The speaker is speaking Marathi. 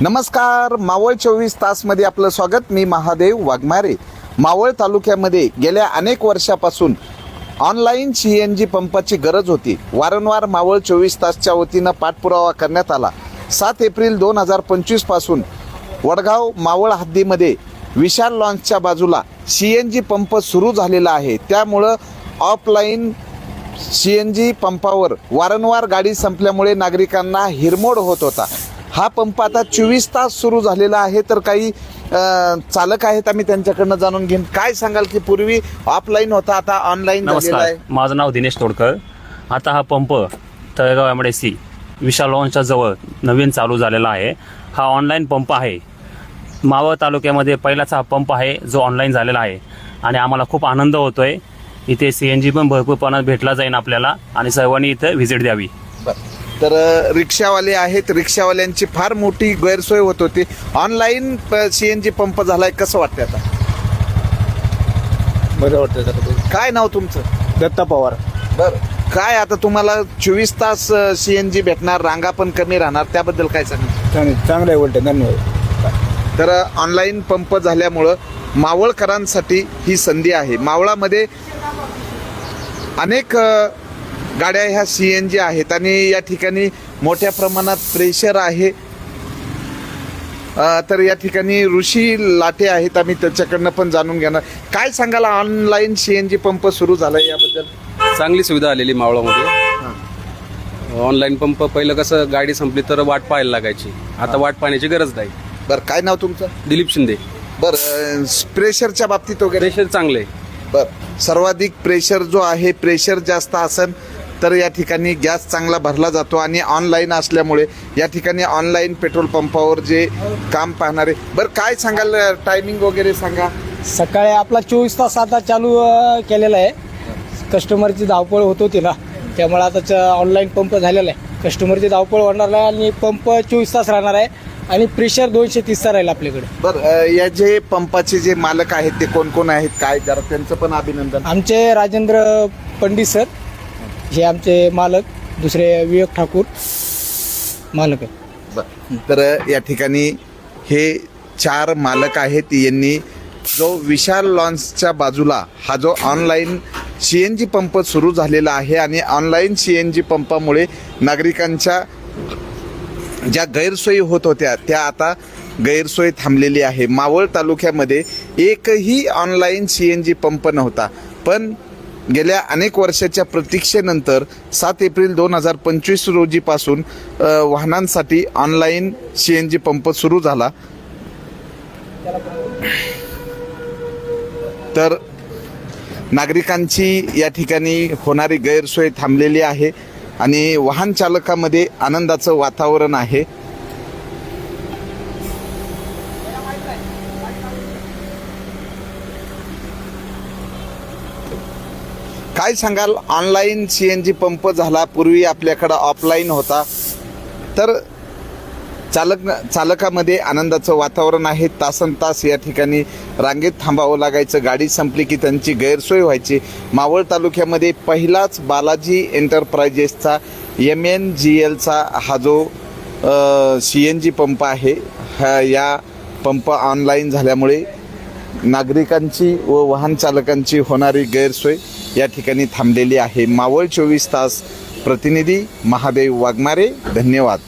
नमस्कार मावळ चोवीस तासमध्ये आपलं स्वागत. मी महादेव वाघमारे. मावळ तालुक्यामध्ये गेल्या अनेक वर्षापासून ऑनलाईन सी एन जी पंपाची गरज होती. वारंवार मावळ चोवीस तासच्या वतीनं पाठपुरावा करण्यात आला. सात एप्रिल दोन हजार पंचवीसपासून वडगाव मावळ हद्दीमध्ये विशाल लॉन्चच्या बाजूला सी एन जी पंप सुरू झालेला आहे. त्यामुळं ऑफलाईन सी एन जी पंपावर वारंवार गाडी संपल्यामुळे नागरिकांना हिरमोड होत होता. हा पंप आता चोवीस तास सुरू झालेला आहे तर काही चालक आहेत आम्ही त्यांच्याकडनं जाणून घेईन. काय सांगाल की पूर्वी ऑफलाईन होता आता ऑनलाईन झालेला नमस्कार. आहे? माझं नाव दिनेश तोडकर. आता हा pump Talegaon M C Vishal लॉन्चच्या जवळ नवीन चालू झालेला आहे. हा ऑनलाईन पंप आहे. मावळ तालुक्यामध्ये पहिलाच हा पंप आहे जो ऑनलाईन झालेला आहे. आणि आम्हाला खूप आनंद होतोय. इथे सी एन जी पण भरपूर प्रमाणात भेटला जाईल आपल्याला आणि सर्वांनी इथं व्हिजिट द्यावी. बरं. तर रिक्षावाले आहेत. रिक्षावाल्यांची फार मोठी गैरसोय होत होती. Online C N G pump झालाय. कसं वाटतं आता? बरं वाटतं जरा काय नाव तुमचं? दत्ता पवार. बर. काय आता तुम्हाला चोवीस तास सी एन जी भेटणार रांगा पण कमी राहणार त्याबद्दल काय सांगा चांगलं चांगलं आहे उलट. धन्यवाद. तर ऑनलाईन पंप झाल्यामुळं मावळकरांसाठी ही संधी आहे. मावळामध्ये अनेक गाड्या ह्या सी एन जी आहेत आणि या ठिकाणी मोठ्या प्रमाणात प्रेशर आहे. तर या ठिकाणी ऋषी लाटे आहेत आम्ही त्याच्याकडनं पण जाणून घेणार. काय सांगाल online C N G pump सुरू झाला याबद्दल? चांगली सुविधा आलेली मावळामध्ये. ऑनलाईन पंप पहिलं कसं गाडी संपली तर वाट पाहायला लागायची. आता वाट पाहण्याची गरज नाही. बरं काय नाव तुमचं? दिलीप शिंदे. बरं प्रेशरच्या बाबतीत वगैरे? प्रेशर चांगले बर सर्वाधिक प्रेशर जो आहे प्रेशर जास्त असेल तर या ठिकाणी गॅस चांगला भरला जातो आणि ऑनलाईन असल्यामुळे या ठिकाणी ऑनलाईन पेट्रोल पंपावर जे काम पाहणारे. बरं काय सांगाल टायमिंग वगैरे सांगा. सकाळी आपला चोवीस तास आता चालू केलेला आहे. कस्टमरची धावपळ होत होती ना त्यामुळे आता ऑनलाईन पंप झालेला आहे. कस्टमरची धावपळ होणार नाही आणि पंप चोवीस तास राहणार आहे. आणि प्रेशर दोनशे तीसचा राहील आपल्याकडे. बरं या जे पंपाचे जे मालक आहेत ते कोण कोण आहेत काय जरा त्यांचं पण अभिनंदन. आमचे राजेंद्र पंडित सर हे आमचे मालक दुसरे विवेक ठाकूर मालक आहे बरं. तर या ठिकाणी हे चार मालक आहेत यांनी जो विशाल लॉन्चच्या बाजूला हा जो online C N G pump सुरू झालेला आहे आणि ऑनलाईन सी एन जी पंपामुळे नागरिकांच्या ज्या गैरसोयी होत होत्या त्या आता गैरसोय थांबलेली आहे. मावळ तालुक्यामध्ये एकही online C N G pump नव्हता. पण गेल्या अनेक वर्षाच्या प्रतीक्षेनंतर सात एप्रिल दोन हजार पंचवीस रोजीपासून वाहनांसाठी online C N G pump सुरू झाला. तर नागरिकांची या ठिकाणी होणारी गैरसोय थांबलेली आहे आणि वाहन चालकामध्ये आनंदाचं वातावरण आहे. काय सांगाल? Online C N G pump झाला पूर्वी आपल्याकडं ऑफलाईन होता. तर चालक चालकामध्ये आनंदाचं वातावरण आहे. तासन तास या ठिकाणी रांगेत थांबावं लागायचं. गाडी संपली की त्यांची गैरसोय व्हायची. मावळ तालुक्यामध्ये पहिलाच बालाजी एंटरप्राइजेसचा एम एन जी एलचा हा जो सी एन जी पंप आहे हा या पंप ऑनलाईन झाल्यामुळे नागरिकांची व वाहन चालकांची होणारी गैरसोय या ठिकाणी थांबलेली आहे. मावळ चोवीस तास प्रतिनिधी महादेव वाघमारे धन्यवाद.